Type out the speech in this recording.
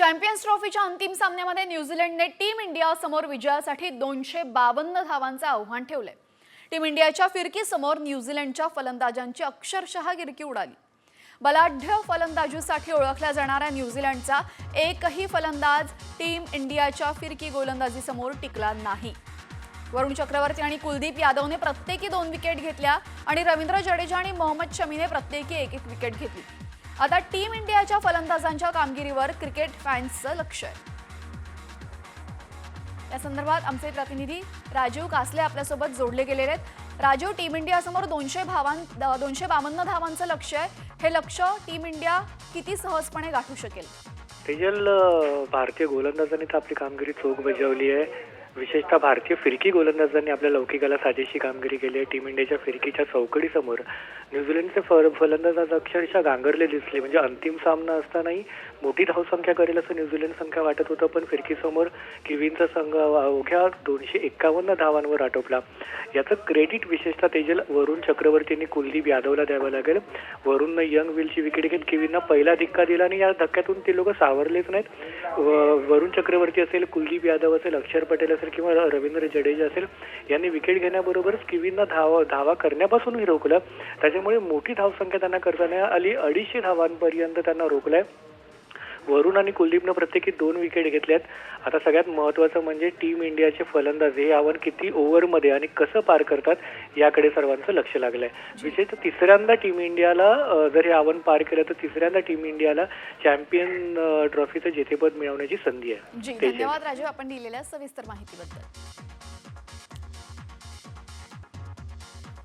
Champions ट्रॉफीच्या अंतिम सामन्यामध्ये न्यूझीलंडने team India समोर विजयासाठी दोनशे बावन्न धावांचं आव्हान ठेवलंय. टीम इंडियाच्या फिरकीसमोर न्यूझीलंडच्या फलंदाजांची अक्षरशः गिरकी उडाली. बलाढ्य फलंदाजीसाठी ओळखल्या जाणाऱ्या न्यूझीलंडचा एकही फलंदाज टीम इंडियाच्या फिरकी गोलंदाजीसमोर टिकला नाही. वरुण चक्रवर्ती आणि कुलदीप यादवने प्रत्येकी दोन विकेट घेतल्या आणि रवींद्र जडेजा आणि मोहम्मद शमीने प्रत्येकी एक एक विकेट घेतली. आता टीम इंडियाच्या फलंदाजांच्या कामगिरीवर क्रिकेट फॅन्सचं लक्ष आहे. या संदर्भात आमचे प्रतिनिधी राजीव कासले आपल्यासोबत जोडले गेलेले आहेत. राजीव टीम इंडिया समोर दोनशे भावां दोनशे बावन्न धावांचं लक्ष आहे. हे लक्ष टीम इंडिया किती सहजपणे गाठू शकेल? तेजल भारतीय गोलंदाजांनी तर आपली कामगिरी चोख बजावली आहे. विशेषतः भारतीय फिरकी गोलंदाजांनी आपल्या लौकिकाला साजेशी कामगिरी केली आहे. टीम इंडियाच्या फिरकीच्या चौकडीसमोर न्यूझीलंडचे फर फलंदाज अक्षरशः गांगरले दिसले. म्हणजे अंतिम सामना असतानाही मोठी धावसंख्या करेल असं न्यूझीलंड संख्या वाटत होतं. पण फिरकीसमोर किवींचा संघ अवघ्या दोनशे एक्कावन्न धावांवर आटोपला. याचं क्रेडिट विशेषतः तेजल वरुण चक्रवर्तींनी कुलदीप यादवला द्यावं लागेल. वरुणनं यंग विलची विकेट घेत किवींना पहिला धक्का दिला आणि या धक्क्यातून ते लोक सावरलेच नाहीत. व- वरुण चक्रवर्ती असेल कुलदीप यादव असेल अक्षर पटेल असेल किंवा रवींद्र जडेजा असेल यांनी विकेट घेण्याबरोबरच किवींना धावा धावा करण्यापासूनही रोखलं. त्याच्यामुळे मोठी धावसंख्या त्यांना करताना आली. अडीचशे धावांपर्यंत त्यांना रोखलंय. वरुण आणि कुलदीपनं प्रत्येकी दोन विकेट घेतल्यात. आता सगळ्यात महत्त्वाचं म्हणजे टीम इंडियाचे फलंदाज हे आव्हान किती ओव्हरमध्ये आणि कसं पार करतात याकडे सर्वांचं लक्ष लागलंय. विशेषतः तिसऱ्यांदा टीम इंडियाला जर हे आव्हान पार केलं तर तिसऱ्यांदा टीम इंडियाला चॅम्पियन ट्रॉफीचं जेतेपद मिळवण्याची संधी आहे. जी. धन्यवाद राजीव आपण दिलेल्या सविस्तर माहितीबद्दल.